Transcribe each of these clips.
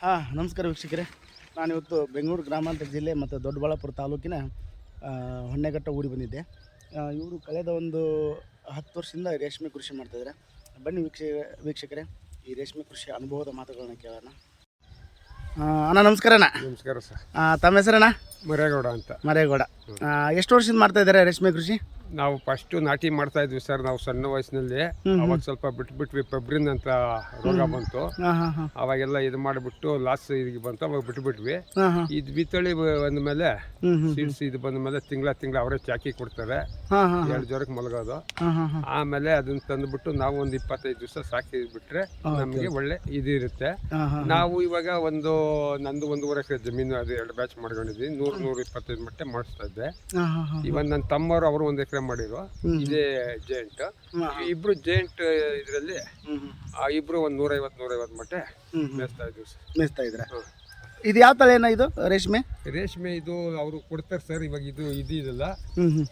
ಹಾಂ ನಮಸ್ಕಾರ ವೀಕ್ಷಕರೇ. ನಾನಿವತ್ತು ಬೆಂಗಳೂರು ಗ್ರಾಮಾಂತರ ಜಿಲ್ಲೆ ಮತ್ತು ದೊಡ್ಡಬಳ್ಳಾಪುರ ತಾಲೂಕಿನ ಹೊನ್ನೆಘಟ್ಟ ಊರಿಗೆ ಬಂದಿದ್ದೆ. ಇವರು ಕಳೆದ ಒಂದು ಹತ್ತು ವರ್ಷದಿಂದ ರೇಷ್ಮೆ ಕೃಷಿ ಮಾಡ್ತಾಯಿದ್ದಾರೆ ಬನ್ನಿ ವೀಕ್ಷ ವೀಕ್ಷಕರೇ ಈ ರೇಷ್ಮೆ ಕೃಷಿ ಅನುಭವದ ಮಾತುಗಳನ್ನ ಕೇಳೋಣ. ಅಣ್ಣ ನಮಸ್ಕಾರ ಅಣ್ಣ. ನಮಸ್ಕಾರ ಸರ್. ತಮ್ಮ ಹೆಸರಣ್ಣ? ಮರೇಗೌಡ ಅಂತ. ಮರೇಗೌಡ ಎಷ್ಟು ವರ್ಷದಿಂದ ಮಾಡ್ತಾ ಇದ್ದಾರೆ ರೇಷ್ಮೆ ಕೃಷಿ? ನಾವು ಫಸ್ಟು ನಾಟಿ ಮಾಡ್ತಾ ಇದ್ವಿ ಸರ್ ನಾವು ಸಣ್ಣ ವಯಸ್ಸಿನಲ್ಲಿ. ಅವಾಗ ಸ್ವಲ್ಪ ಬಿಟ್ಬಿಟ್ವಿ ಪೆಬ್ರಿನ್ ಅಂತ ರೋಗ ಬಂತು. ಅವಾಗೆಲ್ಲ ಇದು ಮಾಡಿಬಿಟ್ಟು ಲಾಸ್ ಇದಕ್ಕೆ ಬಂತು ಅವಾಗ ಬಿಟ್ಬಿಟ್ವಿ ಇದು ಬಿತ್ತಳಿ ಬಂದ ಮೇಲೆ ಸೀಡ್ಸ್ ಇದು ಬಂದ ಮೇಲೆ ತಿಂಗಳ ತಿಂಗಳ ಅವರೇ ಚಾಕಿ ಕೊಡ್ತಾರೆ. ಎರಡು ಜ್ವರಕ್ಕೆ ಮಲಗೋದು. ಆಮೇಲೆ ಅದನ್ನ ತಂದುಬಿಟ್ಟು ನಾವು ಒಂದು ಇಪ್ಪತ್ತೈದು ದಿವಸ ಸಾಕಿ ಬಿಟ್ರೆ ನಮಗೆ ಒಳ್ಳೆ ಇದಿರುತ್ತೆ ನಾವು ಇವಾಗ ಒಂದು ನಂದು ಒಂದೂವರೆ ಎಕರೆ ಜಮೀನು ಅದು ಎರಡು ಬ್ಯಾಚ್ ಮಾಡ್ಕೊಂಡಿದ್ವಿ ನೂರು ನೂರ ಇಪ್ಪತ್ತೈದು ಮಟ್ಟೆ ಮಾಡಿಸ್ತಾ ಇದ್ದೆ. ಇವಾಗ ಇವನ್ ನನ್ನ ತಮ್ಮವರು ಅವರು ಒಂದು ಎಕರೆ ಮಾಡಿದ್ರು. ಇದೇ ಜೇಂಟ್ ಇಬ್ರು ಜೇಂಟ್ ಇದರಲ್ಲಿ ಇಬ್ರು ಒಂದ್ ನೂರೈವತ್ ನೂರೈವತ್ ಮಟ್ಟೆ ಮೇಸ್ತಾ ಹ್ಞೂ ಮೇಸ್ತಾ ಇದ್ವಿ ಸರ್. ಮೇಯಿಸ್ತಾ ಇದ್ದೀರಾ ಇದು ಯಾವ ತಳಿನ ಇದು? ರೇಷ್ಮೆ? ರೇಷ್ಮೆ ಇದು ಅವರು ಕೊಡ್ತಾರೆ ಸರ್ ಇವಾಗ ಇದು ಇದು ಇದಲ್ಲ.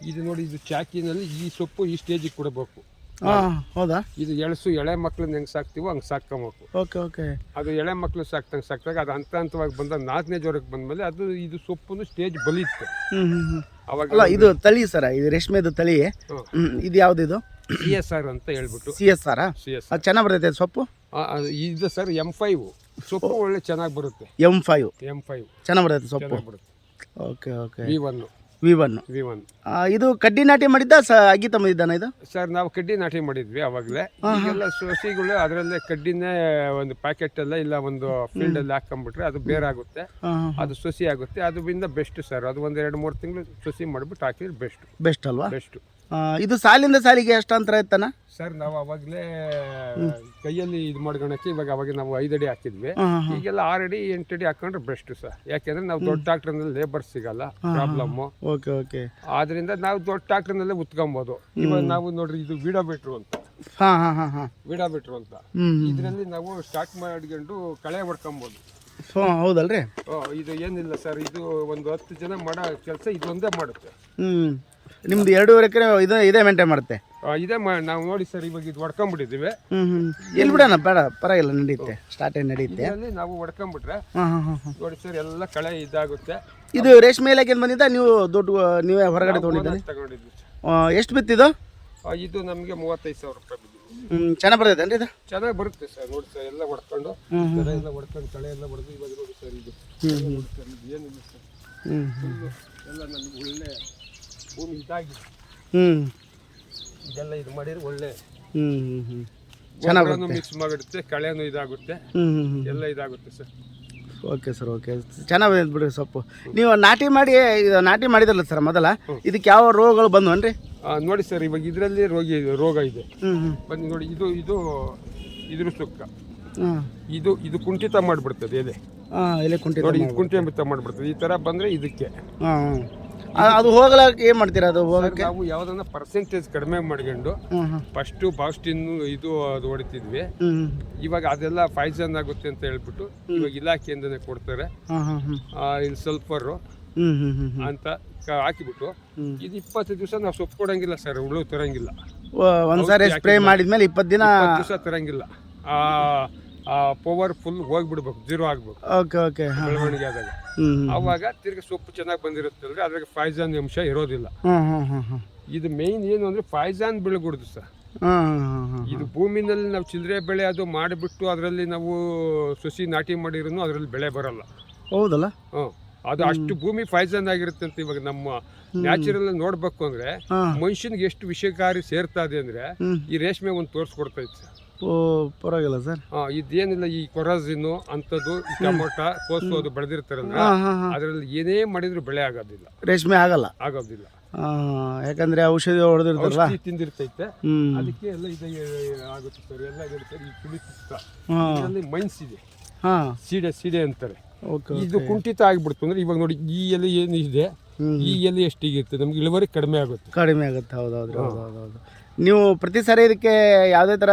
ಇದು ನೋಡಿ ಇದು ಚಾಕಿನಲ್ಲಿ ಈ ಸೊಪ್ಪು ಈ ಸ್ಟೇಜಿಗೆ ಕೊಡಬೇಕು. ಹಾಂ ಹೌದಾ? ಇದು ಎಳಸು ಎಳೆ ಮಕ್ಳನ್ನ ಹೆಂಗ್ ಸಾಕ್ತಿವೋ ಹಂಗ್ ಸಾಕ್ಕೊಬೇಕು. Okay okay. ಅದು ಎಳೆ ಮಕ್ಳು ಸಾಕ್ತಂಗ್ ಸಾಕ್ದಾಗ ಅದು ಹಂತ ಹಂತವಾಗಿ ಬಂದ ನಾಲ್ಕನೇ ಜ್ವರಕ್ಕೆ ಬಂದ್ಮೇಲೆ ಅದು ಇದು ಸೊಪ್ಪು ಸ್ಟೇಜ್ ಬಲಿತ್ತು ಅವಾಗ ಅಲ್ಲ ಇದು ತಳಿ ಸರ ಇದು ರೇಷ್ಮೆದು ತಳಿ. ಇದು ಯಾವ್ದು ಇದು? ಸಿ ಎಸ್ ಆರ್ ಅಂತ ಹೇಳ್ಬಿಟ್ಟು. C S R C S ಅದು ಚೆನ್ನಾಗಿ ಬರ್ತೈತೆ ಅದು ಸೊಪ್ಪು? ಇದು ಸರ್ ಎಂ ಫೈವ್ ಸೊಪ್ಪು ಒಳ್ಳೆ ಚೆನ್ನಾಗಿ ಬರುತ್ತೆ. ಎಂ ಫೈವ್ ಎಂ ಫೈವ್ ಚೆನ್ನಾಗಿ ಬರುತ್ತೆ ಸೊಪ್ಪು? ಚೆನ್ನಾಗಿ ಬರುತ್ತೆ. Okay okay V one V one V one ಇದು ಕಡ್ಡಿ ನಾಟಿ ಮಾಡಿದ್ದ ಸ ಅಗಿ ತಮ್ಮದಿದ್ದಾನ ಇದು? ಸರ್ ನಾವು ಕಡ್ಡಿ ನಾಟಿ ಮಾಡಿದ್ವಿ ಅವಾಗಲೇ. ಈಗೆಲ್ಲ ಸಸಿಗಳು ಅದರಲ್ಲೇ ಕಡ್ಡಿನೇ ಒಂದು ಪ್ಯಾಕೆಟ್ ಎಲ್ಲ ಇಲ್ಲ ಒಂದು ಫೀಲ್ಡ್ ಅಲ್ಲಿ ಹಾಕೊಂಡ್ಬಿಟ್ರೆ ಅದು ಬೇರಾಗುತ್ತೆ ಅದು ಸಸಿ ಆಗುತ್ತೆ. ಅದರಿಂದ ಬೆಸ್ಟ್ ಸರ್. ಅದು ಒಂದು ಎರಡು ಮೂರು ತಿಂಗಳು ಸಸಿ ಮಾಡಿಬಿಟ್ಟು ಹಾಕಿದ್ರೆ ಬೆಸ್ಟ್ ಬೆಸ್ಟ್ ಅಲ್ವಾ? ಬೆಸ್ಟ್ ಇದು ಸಾಲಿಂದ ಸಾಲಿಗೆ ಎಷ್ಟು ಅಂತರ ಇತ್ತಾನ ಸರ್ ನಾವು ಅವಾಗಲೇ ಕೈಯಲ್ಲಿ ಇದು ಮಾಡ್ಕೊಳಕ್ಕೆ ಇವಾಗ ಅವಾಗ ನಾವು ಐದು ಅಡಿ ಹಾಕಿದ್ವಿ. ಈಗೆಲ್ಲ ಆರು ಅಡಿ ಎಂಟು ಅಡಿ ಹಾಕೊಂಡ್ರೆ ಬೆಸ್ಟ್ ಸರ್. ಯಾಕೆಂದ್ರೆ ನಾವು ದೊಡ್ಡ ಡಾಕ್ಟರ್ನಲ್ಲಿ ಲೇಬರ್ ಸಿಗಲ್ಲ ಪ್ರಾಬ್ಲಮ್ ಓಕೆ ಓಕೆ. ಆದ್ರಿಂದ ನಾವು ದೊಡ್ಡ ಟ್ರಾಕ್ಟರ್ನಲ್ಲೇ ಉತ್ಕೊಂಬೋದು. ಇವಾಗ ನಾವು ನೋಡ್ರಿ ಇದು ವಿಡೋ ಬಿಟ್ರು ಅಂತ. ವಿಡೋ ಬಿಟ್ರು ಅಂತ. ಇದರಲ್ಲಿ ನಾವು ಸ್ಟಾರ್ಟ್ ಮಾಡ್ಕೊಂಡು ಕಳೆ ಹೊಡ್ಕೊಬೋದು. ಹ್ಞೂ ಹೌದಲ್ರಿ? ಇದು ಏನಿಲ್ಲ ಸರ್ ಇದು ಒಂದು ಹತ್ತು ಜನ ಮಾಡೋ ಕೆಲಸ ಇದೊಂದೇ ಮಾಡುತ್ತೆ. ಹ್ಞೂ ನಿಮ್ದು ಎರಡೂವರೆ ಎಕರೆ ಇದು ಇದೇ ಮೇಂಟೈನ್ ಮಾಡುತ್ತೆ? ಆ, ಇದೇ ಮಾ ನಾವು ನೋಡಿ ಸರ್ ಇವಾಗ ಇದು ಹೊಡ್ಕೊಂಬಿಟ್ಟಿದ್ದೀವಿ. ಹ್ಞೂ ಹ್ಞೂ ಎಲ್ಲಿ ಬಿಡೋಣ? ಬೇಡ ಪರವಾಗಿಲ್ಲ ನಡೆಯುತ್ತೆ ಸ್ಟಾರ್ಟ್ ನಡೆಯುತ್ತೆ ಇದರಲ್ಲಿ ನಾವು ಹೊಡ್ಕೊಂಬಿಟ್ರೆ ಹಾಂ ಹಾಂ ಹಾಂ ಹಾಂ. ನೋಡಿ ಸರ್ ಎಲ್ಲ ಕಳೆ ಇದಾಗುತ್ತೆ. ಇದು ರೇಷ್ಮೆ ಇಲಾಖೆಯಿಂದ ಬಂದಿದ್ದ? ನೀವು ದುಡ್ಡು ನೀವೇ ಹೊರಗಡೆ ತೊಗೊಂಡಿದ್ದೀರಿ ತಗೊಂಡಿದ್ವಿ. ಎಷ್ಟು ಬಿತ್ತಿದ್ದು? ಆ, ಇದು ನಮಗೆ ಮೂವತ್ತೈದು ಸಾವಿರ ರೂಪಾಯಿ ಬಿದ್ದಿದೆ ಚೆನ್ನಾಗಿ ಬರ್ತೈತೆ ಇದು? ಚೆನ್ನಾಗಿ ಬರುತ್ತೆ ಸರ್ ನೋಡಿ ಸರ್ ಎಲ್ಲ ಹೊಡ್ಕೊಂಡು ಕಳೆ ಎಲ್ಲ ಹೊಡ್ಕೊಂಡು ಕಳೆ ಎಲ್ಲ ಹೊಡೆದು ಇವಾಗ ನೋಡಿ ಸರ್ ಇದು. ಏನಿಲ್ಲ ಸರ್ ಫುಲ್ಲು ಎಲ್ಲ ನನಗೆ ಒಳ್ಳೆ ಭೂಮಿ ಇದಾಗಿ ಹ್ಞೂ ಇದೆಲ್ಲ ಇದು ಮಾಡಿದ್ರೆ ಒಳ್ಳೆ. ಹ್ಞೂ ಹ್ಞೂ ಹ್ಞೂ ಚೆನ್ನಾಗಿ ಮಿಕ್ಸ್ ಮಾಡಿರುತ್ತೆ ಕಳೆನೂ ಇದಾಗುತ್ತೆ. ಎಲ್ಲ ಇದಾಗುತ್ತೆ ಸರ್. Okay sir okay. ಚೆನ್ನಾಗಿ ಬಿಡ್ರಿ ಬಿಡಿ ಸೊಪ್ಪು. ನೀವು ನಾಟಿ ಮಾಡಿ ಇದು ನಾಟಿ ಮಾಡಿದ್ರಲ್ಲ ಸರ್ ಮೊದಲ? ಇದಕ್ಕೆ ಯಾವ ರೋಗಗಳು ಬಂದ್ವನ್ರಿ? ನೋಡಿ ಸರ್ ಇವಾಗ ಇದರಲ್ಲಿ ರೋಗಿ ರೋಗ ಇದೆ. ಬನ್ನಿ ನೋಡಿ ಇದು ಇದು ಇದ್ರ ಸುಕ್ಕ. ಇದು ಇದು ಕುಂಠಿತ ಮಾಡಿಬಿಡ್ತದೆ ಎಲೆ. ಎಲೆ ಕುಂಠಿತ ನೋಡಿ ಇದು ಕುಂಠಿತ ಮಾಡಿಬಿಡ್ತದೆ. ಈ ಥರ ಬಂದರೆ ಇದಕ್ಕೆ. ಹಾಂ. ಅದು ಹೋಗ್ಲಾಕ ಏನು ಮಾಡ್ತೀರಾ ಅದು ಹೋಗಕ್ಕೆ? ನಾವು ಯಾವ್ದನ್ನ ಪರ್ಸೆಂಟೇಜ್ ಕಡಿಮೆ ಮಾಡ್ಕೊಂಡು ಫಸ್ಟ್ ಬಾಸ್ಟಿನ್ನು ಇದು ಅದು ಹೊಡಿತಿದ್ವಿ. ಇವಾಗ ಅದೆಲ್ಲ ಫೈಜನ್ ಆಗುತ್ತೆ ಅಂತ ಹೇಳ್ಬಿಟ್ಟು ಇವಾಗ ಇಲಾಖೆಯಿಂದನೇ ಕೊಡ್ತಾರೆ. ಇನ್ ಸಲ್ಫರು ಅಂತ ಹಾಕಿಬಿಟ್ಟು ಇದು ಇಪ್ಪತ್ತು ದಿವಸ ನಾವು ಸೊಪ್ಪು ಕೊಡಂಗಿಲ್ಲ ಸರ್ ಹುಳು ತರಂಗಿಲ್ಲ. ಒಂದ್ಸಾರಿ ಸ್ಪ್ರೇ ಮಾಡಿದ್ಮೇಲೆ ಇಪ್ಪತ್ತು ದಿನ ದಿವಸ ತರಂಗಿಲ್ಲ. ಆ ಪವರ್ ಫುಲ್ ಹೋಗ್ಬಿಡ್ಬೇಕು ಜೀರೋ ಆಗ್ಬೇಕು. ಓಕೆ ಓಕೆ ಬೆಳವಣಿಗೆ ಆದಾಗ. ಹ್ಞೂ ಹ್ಞೂ ಅವಾಗ ತಿರ್ಗಿ ಸೊಪ್ಪು ಚೆನ್ನಾಗಿ ಬಂದಿರುತ್ತಲ್ರಿ ಅದ್ರಾಗ ಫೈಜಾನ್ ಅಂಶ ಇರೋದಿಲ್ಲ. ಇದು ಮೇನ್ ಏನು ಅಂದ್ರೆ ಫೈಜಾನ್ ಬೆಳಗುಡ್ದು ಸರ್. ಇದು ಭೂಮಿನಲ್ಲಿ ನಾವು ಚಿಲ್ಲರೆ ಬೆಳೆ ಅದು ಮಾಡಿಬಿಟ್ಟು ಅದರಲ್ಲಿ ನಾವು ಸಸಿ ನಾಟಿ ಮಾಡಿರೂ ಅದರಲ್ಲಿ ಬೆಳೆ ಬರಲ್ಲ. ಹೌದಲ್ಲ? ಹ್ಮ್ ಅದು ಅಷ್ಟು ಭೂಮಿ ಫೈಜಾನ್ ಆಗಿರುತ್ತೆ ಅಂತ ಇವಾಗ ನಮ್ಮ ನ್ಯಾಚುರಲ್ ನೋಡ್ಬೇಕು ಅಂದ್ರೆ ಮನುಷ್ಯನಿಗೆ ಎಷ್ಟು ವಿಷಕಾರಿ ಸೇರ್ತಾ ಇದೆ ಅಂದ್ರೆ ಈ ರೇಷ್ಮೆ ಒಂದು ತೋರಿಸ್ಕೊಡ್ತೈತೆ ಸರ್. ಪರವಾಗಿಲ್ಲ ಸರ್. ಆ, ಇದೇನಿಲ್ಲ ಈ ಕೊರಾಜಿನು ಅಂಥದ್ದು ಈ ಟೊಮೊಟ ಕೋಸು ಅದು ಬೆಳೆದಿರ್ತಾರಲ್ಲ ಹಾಂ ಹಾಂ ಹಾಂ. ಅದರಲ್ಲಿ ಏನೇ ಮಾಡಿದ್ರು ಬೆಳೆ ಆಗೋದಿಲ್ಲ. ರೇಷ್ಮೆ ಆಗಲ್ಲ. ಆಗೋದಿಲ್ಲ. ಆ, ಯಾಕಂದ್ರೆ ಔಷಧಿ ಹೊಡೆದಿರ್ತಾರಲ್ಲ ಔಷಧಿ ತಿಂದಿರ್ತೈತೆ. ಅದಕ್ಕೆ ಎಲ್ಲ ಇದೆ ಆಗುತ್ತೆ ಸರ್. ಎಲ್ಲ ಈ ಪುಳಿ ಪಿತ್ತ ಹಾಂ. ಇದರಲ್ಲಿ ಮೈನ್ಸ್ ಇದೆ. ಹಾಂ. ಸೀಡೆ ಸೀಡೆ ಅಂತಾರೆ. ಇದು ಕುಂಠಿತ ಆಗಿಬಿಡ್ತು ಅಂದ್ರೆ ಇವಾಗ ನೋಡಿ ಈ ಎಲೆ ಏನು ಇದೆ ಈ ಎಲೆ ಎಷ್ಟಿಗಿರುತ್ತೆ ನಮ್ಗೆ ಇಳುವರಿ ಕಡಿಮೆ ಆಗುತ್ತೆ. ಕಡಿಮೆ ಆಗುತ್ತೆ. ಹೌದೌದು ಹೌದು ಹೌದು ಹೌದು ಹೌದು ನೀವು ಪ್ರತಿ ಸಾರಿ ಇದಕ್ಕೆ ಯಾವುದೇ ಥರ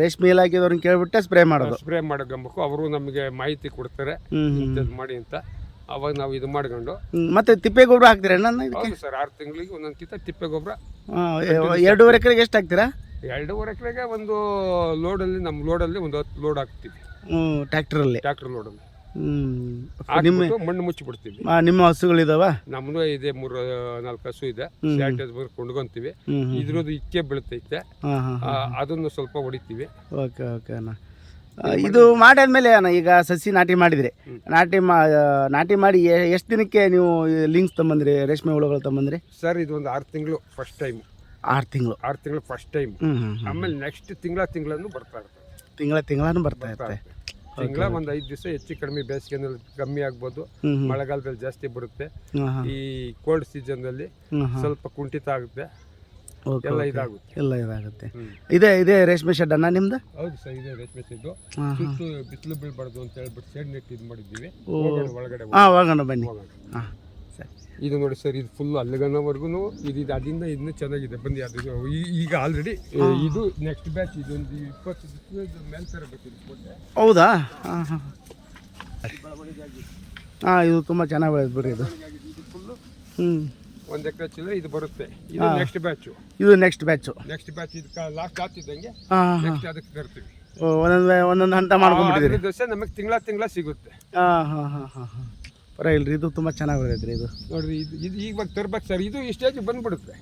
ರೇಷ್ಮೆ ಇಲಾಖೆದವ್ರನ್ನ ಕೇಳಿಬಿಟ್ಟೆ ಸ್ಪ್ರೇ ಮಾಡೋದು. ಸ್ಪ್ರೇ ಮಾಡಗಂಬೇಕು ಅವರು ನಮಗೆ ಮಾಹಿತಿ ಕೊಡ್ತಾರೆ. ಇಂಥದ್ದು ಮಾಡಿ ಅಂತ. ಅವಾಗ ನಾವು ಇದು ಮಾಡ್ಕೊಂಡು. ಮತ್ತೆ ತಿಪ್ಪೆ ಗೊಬ್ಬರ ಹಾಕ್ತೀರಾ ನನ್ನ ಇದಕ್ಕೆ? ಸರ್ ಆರು ತಿಂಗಳಿಗೆ ಒಂದೊಂದು ಕಿತ್ತ ತಿಪ್ಪೆ ಗೊಬ್ಬರ. ಎರಡೂವರೆ ಎಕರೆಗೆ ಎಷ್ಟು ಹಾಕ್ತೀರಾ? ಎರಡೂವರೆ ಎಕರೆಗೆ ಒಂದು ಲೋಡಲ್ಲಿ ನಮ್ಮ ಲೋಡಲ್ಲಿ ಒಂದು ಹತ್ತು ಲೋಡ್ ಹಾಕ್ತೀವಿ. ಟ್ಯಾಕ್ಟ್ರಲ್ಲಿ ಟ್ರ್ಯಾಕ್ಟರ್ ನೋಡೋಣ. ಹ್ಞೂ ನಿಮ್ಮ ಹಾಕ್ಬಿಟ್ಟು ಮಣ್ಣು ಮುಚ್ಚಿಬಿಡ್ತೀವಿ. ಆ, ನಿಮ್ಮ ಹಸುಗಳಿದಾವ ನಮ್ಮದು ಇದೆ ಮೂರು ನಾಲ್ಕು ಹಸು ಇದೆ. ಬಂದು ಕೊಂಡ್ಕೊಂತೀವಿ. ಇದ್ರದ್ದು ಇಕ್ಕೆ ಬೀಳ್ತೈತೆ. ಹಾಂ ಹಾಂ ಆ, ಅದನ್ನು ಸ್ವಲ್ಪ ಹೊಡಿತೀವಿ. ಓಕೆ ಓಕೆ ಅಣ್ಣ. ಆ, ಇದು ಮಾಡಾದ್ಮೇಲೆ ಅಣ್ಣ ಈಗ ಸಸಿ ನಾಟಿ ಮಾಡಿದ್ರಿ. ನಾಟಿ ಮಾ ನಾಟಿ ಮಾಡಿ ಎಷ್ಟು ದಿನಕ್ಕೆ ನೀವು ಲಿಂಕ್ಸ್ ತಗೊಂಬಂದ್ರಿ ರೇಷ್ಮೆ ಹುಳುಗಳು ತಗೊಂಬಂದ್ರಿ? ಸರ್ ಇದು ಒಂದು ಆರು ತಿಂಗಳು ಫಸ್ಟ್ ಟೈಮ್. ಆರು ತಿಂಗಳು. ಆರು ತಿಂಗಳು ಫಸ್ಟ್ ಟೈಮ್. ಹ್ಞೂ ಹ್ಞೂ ಆಮೇಲೆ ನೆಕ್ಸ್ಟ್ ತಿಂಗಳ ತಿಂಗಳನ್ನು ಬರ್ತಾ ಇರ್ತದೆ. ತಿಂಗಳ ತಿಂಗಳೂ ಬರ್ತಾ ಇರುತ್ತೆ ಇರ್ತದೆ. ತಿಂಗಳ ಒಂದು ಐದು ದಿವಸ ಹೆಚ್ಚು ಕಡಿಮೆ ಬೇಸಿಗೆನಲ್ಲಿ ಕಮ್ಮಿ ಆಗ್ಬೋದು. ಮಳೆಗಾಲದಲ್ಲಿ ಜಾಸ್ತಿ ಬರುತ್ತೆ. ಈ ಕೋಲ್ಡ್ ಸೀಸನ್ನಲ್ಲಿ ಅಲ್ಲಿ ಸ್ವಲ್ಪ ಕುಂಠಿತ ಆಗುತ್ತೆ. ಎಲ್ಲ ಇದಾಗುತ್ತೆ. ಎಲ್ಲ ಇದಾಗುತ್ತೆ. ಇದೇ ಇದೇ ರೇಷ್ಮೆ ಶೆಡ್ ಅಣ್ಣ ನಿಮ್ದು? ಹೌದು ಸರ್ ಇದೆ ರೇಷ್ಮೆ ಶೆಡ್ಡು ಸುತ್ತು ಬಿಸಿಲು ಬೀಳ್ಬಾರ್ದು ಅಂತ ಹೇಳ್ಬಿಟ್ಟು ಶೆಡ್ ನೆಟ್ ಇದು ಮಾಡಿದ್ದೀವಿ. ಒಳಗಡೆ ಹಾಂ ಹೋಗೋಣ. ಬನ್ನಿ. ಹಾಂ ಸರಿ ಇದು ನೋಡಿ ಸರ್ ಇದು ಫುಲ್ ಅಲ್ಲಿಗನವರೆಗೂ ಇದು ಇದು ಅದರಿಂದ ಇದನ್ನ ಚೆನ್ನಾಗಿದೆ. ಬಂದು ಅದು ಈಗ ಆಲ್ರೆಡಿ ಇದು ನೆಕ್ಸ್ಟ್ ಬ್ಯಾಚ್ ಇದೊಂದು ಇಪ್ಪತ್ತು ದಿನ ಮೇಲೆ ತರಬೇಕು ಹೌದಾ? ಹಾಂ ಹಾಂ. ಹಾಂ ಇದು ತುಂಬ ಚೆನ್ನಾಗಿ ಬೆಳೆದು ಬಿಡಿ ಇದು. ಹ್ಞೂ ಒಂದು ಎಕರೆ ಚಿಲ್ಲರೆ ಇದು ಬರುತ್ತೆ. ಇದು ನೆಕ್ಸ್ಟ್ ಬ್ಯಾಚು ಇದು ನೆಕ್ಸ್ಟ್ ಬ್ಯಾಚು ನೆಕ್ಸ್ಟ್ ಬ್ಯಾಚ್ ಇದು ಲಾಸ್ಟ್ ಆಗ್ತಿದ್ದಂಗೆ ನೆಕ್ಸ್ಟ್ ಅದಕ್ಕೆ ತರ್ತೀವಿ. ಒಂದೊಂದು ಒಂದೊಂದು ಹಂತ ಮಾಡ್ಕೊಂಡ್ಬಿಟ್ಟಿದ್ದೀರಿ. ದಿವಸ ದೋಸೆ ನಮಗೆ ತಿಂಗಳ ತಿಂಗಳ ಸಿಗುತ್ತೆ. ಹಾಂ ಹಾಂ ಹಾಂ ಹಾಂ ಹಾಂ. ಪರವಾಗಿಲ್ಲ ಇದು ತುಂಬ ಚೆನ್ನಾಗಿ ಬೆಳೆದೈತ್ರಿ ಇದು. ನೋಡ್ರಿ ಇದು ಇದು ಇವಾಗ ತರ್ಬೇಕು ಸರ್. ಇದು ಈ ಸ್ಟೇಜ್ ಬಂದ್ಬಿಡುತ್ತೆ.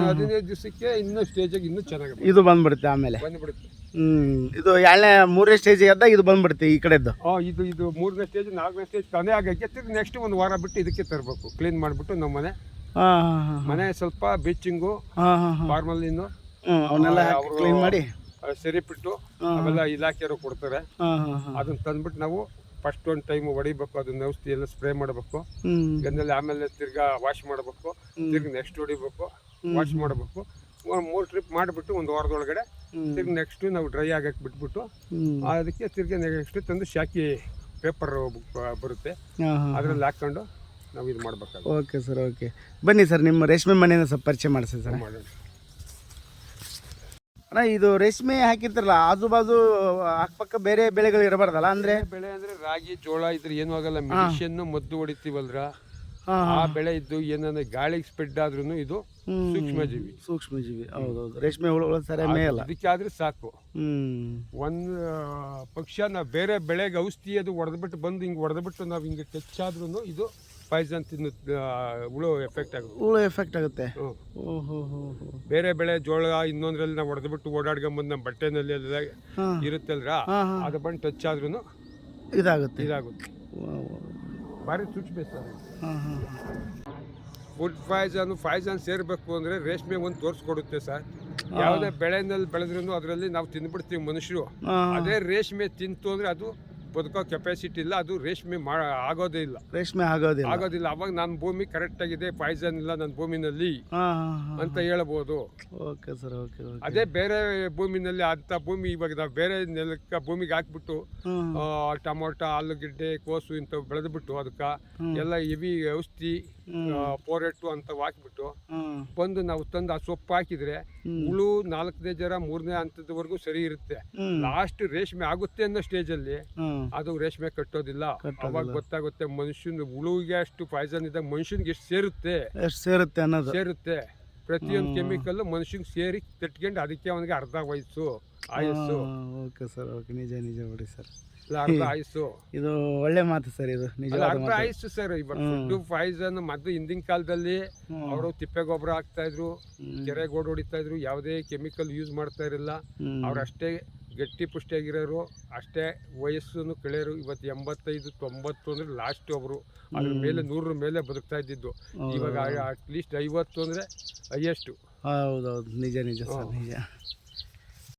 ಹದಿನೈದು ದಿವಸಕ್ಕೆ ಇನ್ನೂ ಸ್ಟೇಜಿಗೆ ಇನ್ನೂ ಚೆನ್ನಾಗಿ ಇದು ಬಂದ್ಬಿಡುತ್ತೆ ಆಮೇಲೆ. ಬಂದ್ಬಿಡುತ್ತೆ. ಹ್ಮ್ ಇದು ಎರಡನೇ ಮೂರನೇ ಸ್ಟೇಜಿಗೆ ಎದ್ದಾಗ ಇದು ಬಂದ್ಬಿಡುತ್ತೆ ಈ ಕಡೆದ್ದು. ಆ, ಇದು ಇದು ಮೂರನೇ ಸ್ಟೇಜ್ ನಾಲ್ಕನೇ ಸ್ಟೇಜ್ ತಾನೇ ಆಗಕ್ಕೆ ತಿರ್ಗಿ ನೆಕ್ಸ್ಟ್ ಒಂದು ವಾರ ಬಿಟ್ಟು ಇದಕ್ಕೆ ತರಬೇಕು. ಕ್ಲೀನ್ ಮಾಡಿಬಿಟ್ಟು ನಮ್ಮ ಮನೆ. ಹಾಂ ಹಾಂ ಹಾಂ ಮನೆ ಸ್ವಲ್ಪ ಬೀಚಿಂಗು ಹಾಂ ಹಾಂ ಹಾಂ. ಫಾರ್ಮಲ್ಲಿನು ಹ್ಞೂ ಅವನ್ನೆಲ್ಲ ಕ್ಲೀನ್ ಮಾಡಿ. ಸರಿಪಿಟ್ಟು ಅವೆಲ್ಲ ಇಲಾಖೆಯವರು ಕೊಡ್ತಾರೆ. ಹಾಂ ಹಾಂ ಹಾಂ. ಅದನ್ನ ತಂದ್ಬಿಟ್ಟು ನಾವು ಫಸ್ಟ್ ಒಂದು ಟೈಮ್ ಹೊಡಿಬೇಕು ಅದನ್ನ ಔಷಧಿ ಎಲ್ಲ ಸ್ಪ್ರೇ ಮಾಡಬೇಕು. ಗಂಧಲ್ಲಿ ಆಮೇಲೆ ತಿರ್ಗಾ ವಾಶ್ ಮಾಡಬೇಕು ತಿರ್ಗಿ ನೆಕ್ಸ್ಟ್ ಹೊಡಿಬೇಕು ವಾಶ್ ಮಾಡಬೇಕು. ಮೂರು ಟ್ರಿಪ್ ಮಾಡಿಬಿಟ್ಟು ಒಂದು ವಾರದೊಳಗಡೆ. ತಿರ್ಗಿ ನೆಕ್ಸ್ಟ್ ನಾವು ಡ್ರೈ ಆಗಕ್ಕೆ ಬಿಟ್ಬಿಟ್ಟು ಅದಕ್ಕೆ ತಿರ್ಗಿ ನೆಕ್ಸ್ಟ್ ತಂದು ಶಾಖಿ ಪೇಪರ್ ಬರುತ್ತೆ. ಅದ್ರಲ್ಲಿ ಹಾಕೊಂಡು ನಾವು ಇದು ಮಾಡ್ಬೇಕಾಗುತ್ತೆ. ಓಕೆ ಸರ್ ಓಕೆ ಬನ್ನಿ ಸರ್ ನಿಮ್ಮ ರೇಷ್ಮೆ ಮನೆಯನ್ನು ಸ್ವಲ್ಪ ಪರಿಚಯ ಮಾಡಿಸಿ ಸರ್ ಮಾಡೋಣ ಅಣ್ಣ ಇದು ರೇಷ್ಮೆ ಹಾಕಿರ್ತಾರಲ್ಲ ಆಜು ಬಾಜು ಅಕ್ಕಪಕ್ಕ ಬೇರೆ ಬೆಳೆಗಳು ಇರಬಾರ್ದಲ್ಲ ಅಂದ್ರೆ? ಬೆಳೆ ಅಂದ್ರೆ ರಾಗಿ ಜೋಳ ಇದ್ರೆ ಏನು ಆಗಲ್ಲ. ಮೆಡಿಷನ್ ಮದ್ದು ಹೊಡಿತೀವಲ್ರ? ಆ ಬೆಳೆ ಇದ್ದು ಏನಂದ್ರೆ ಗಾಳಿಗೆ ಸ್ಪ್ರೆಡ್ ಆದ್ರೂ ಇದು ಹ್ಮ್. ಸೂಕ್ಷ್ಮಜೀವಿ. ಸೂಕ್ಷ್ಮಜೀವಿ. ಹೌದೌದು. ರೇಷ್ಮೆ ಹುಳುಗಳು ಸರಿ ಮೇಯಲ್ಲ. ಅದಕ್ಕೆ ಆದ್ರೆ ಸಾಕು. ಹ್ಮ್. ಒಂದು ಪಕ್ಷ ನಾವು ಬೇರೆ ಬೆಳೆಗೆ ಔಷಧಿ ಅದು ಹೊಡೆದ್ಬಿಟ್ಟು ಬಂದು ಹಿಂಗ್ ಹೊಡೆದ್ಬಿಟ್ಟು ನಾವು ಹಿಂಗ ಟಚ್ ಆದ್ರೂ ಇದು ಪಾಯ್ಸನ್ ತಿನ್ನು ಹುಳು ಎಫೆಕ್ಟ್ ಆಗುತ್ತೆ. ಹುಳು ಎಫೆಕ್ಟ್ ಆಗುತ್ತೆ. ಹ್ಞೂ ಓಹೋ ಹೋ ಹೋ. ಬೇರೆ ಬೆಳೆ ಜೋಳ ಇನ್ನೊಂದ್ರಲ್ಲಿ ನಾವು ಹೊಡೆದ್ಬಿಟ್ಟು ಓಡಾಡ್ಕೊಂಬಂದು ನಮ್ಮ ಬಟ್ಟೆನಲ್ಲಿ ಎಲ್ಲ ಇರುತ್ತಲ್ರ? ಅದು ಬಂದು ಟಚ್ ಆದ್ರೂ ಇದಾಗುತ್ತೆ. ಇದಾಗುತ್ತೆ. ಭಾರಿ ಸೂಕ್ಷ್ಮ ಸರ್ ಫುಡ್ ಪಾಯ್ಸನ್ ಪಾಯ್ಸನ್ ಸೇರಬೇಕು ಅಂದರೆ ರೇಷ್ಮೆ ಒಂದು ತೋರಿಸ್ಕೊಡುತ್ತೆ ಸರ್. ಯಾವುದೇ ಬೆಳೆನಲ್ಲಿ ಬೆಳೆದ್ರೂ ಅದರಲ್ಲಿ ನಾವು ತಿಂದ್ಬಿಡ್ತೀವಿ ಮನುಷ್ಯರು. ಅದೇ ರೇಷ್ಮೆ ತಿಂತು ಅಂದರೆ ಅದು ಬದುಕೋ ಕೆಪಾಸಿಟಿ ಇಲ್ಲ ಅದು ರೇಷ್ಮೆ ಮಾ ಆಗೋದೇ ಇಲ್ಲ. ರೇಷ್ಮೆ ಆಗೋದಿಲ್ಲ ಆಗೋದಿಲ್ಲ ಅವಾಗ ನನ್ನ ಭೂಮಿ ಕರೆಕ್ಟ್ ಆಗಿದೆ ಪಾಯ್ಸನ್ ಇಲ್ಲ ನನ್ನ ಭೂಮಿನಲ್ಲಿ ಹಾಂ ಹಾಂ ಹಾಂ ಅಂತ ಹೇಳ್ಬೋದು. Okay sir okay okay. ಅದೇ ಬೇರೆ ಭೂಮಿನಲ್ಲಿ ಅಂತ ಭೂಮಿ ಇವಾಗ ನಾವು ಬೇರೆ ನೆಲಕ್ಕೆ ಭೂಮಿಗೆ ಹಾಕ್ಬಿಟ್ಟು ಆ, ಟೊಮೊಟೊ ಆಲೂಗಡ್ಡೆ ಕೋಸು ಇಂಥವು ಬೆಳೆದ್ಬಿಟ್ಟು ಅದಕ್ಕೆ ಎಲ್ಲ ಹೆವಿ ಔಷಧಿ ಪೋರೆಟ್ಟು ಅಂತ ಹಾಕ್ಬಿಟ್ಟು ಬಂದು ನಾವು ತಂದು ಆ ಸೊಪ್ಪು ಹಾಕಿದ್ರೆ. ಹುಳು ನಾಲ್ಕನೇ ಜರ ಮೂರನೇ ಹಂತದವರೆಗೂ ಸರಿ ಇರುತ್ತೆ. ಲಾಸ್ಟ್ ರೇಷ್ಮೆ ಆಗುತ್ತೆ ಅನ್ನೋ ಸ್ಟೇಜಲ್ಲಿ ಹ್ಞೂ ಅದು ರೇಷ್ಮೆ ಕಟ್ಟೋದಿಲ್ಲ. ಅವಾಗ ಗೊತ್ತಾಗುತ್ತೆ ಮನುಷ್ಯನ ಹುಳುವಿಗೆ ಅಷ್ಟು ಪಾಯ್ಸನ್ ಇದ್ದಾಗ ಮನುಷ್ಯನ್ಗೆ ಎಷ್ಟು ಸೇರುತ್ತೆ? ಎಷ್ಟು ಸೇರುತ್ತೆ ಅನ್ನೋದು. ಸೇರುತ್ತೆ. ಪ್ರತಿಯೊಂದು ಕೆಮಿಕಲ್ ಮನುಷ್ಯನ್ ಸೇರಿ ತಟ್ಕೊಂಡು ಅದಕ್ಕೆ ಅವನಿಗೆ ಅರ್ಧ ವಯಸ್ಸು ಆಯಸ್ಸು. Okay sir okay. ನಿಜ ನಿಜ ಸರ್. ಅರ್ಧ ಆಯಸ್ಸು. ಇದು ಒಳ್ಳೆ ಮಾತು ಸರ್ ಇದು. ಅರ್ಧ ಆಯಸ್ಸು ಸರ್ ಇವಾಗ ಫುಡ್ ಪಾಯ್ಸನ್ ಮದ್ದು ಹಿಂದಿನ ಕಾಲದಲ್ಲಿ. ಅವರು ತಿಪ್ಪೆ ಗೊಬ್ಬರ ಹಾಕ್ತಾ ಇದ್ರು. ಕೆರೆ ಗೋಡ್ ಹೊಡಿತಾ ಇದ್ರು ಯಾವುದೇ ಕೆಮಿಕಲ್ ಯೂಸ್ ಮಾಡ್ತಾ ಇರಲಿಲ್ಲ. ಹ್ಮ್. ಗಟ್ಟಿ ಪುಷ್ಟಿಯಾಗಿರೋರು ಅಷ್ಟೇ ವಯಸ್ಸನ್ನು ಕಳೆಯೋರು ಇವತ್ತು ಎಂಬತ್ತೈದು ತೊಂಬತ್ತು ಅಂದ್ರೆ ಲಾಸ್ಟ್ ಒಬ್ರು. ಅದ್ರ ಮೇಲೆ ನೂರರ ಮೇಲೆ ಬದುಕ್ತಾ ಇದ್ದಿದ್ದು. ಇವಾಗ ಅಟ್ಲೀಸ್ಟ್ ಐವತ್ತು ಅಂದ್ರೆ ಹೈಯೆಸ್ಟು ಹೌದೌದು. ನಿಜ ನಿಜ ಸರ್ ನಿಜ.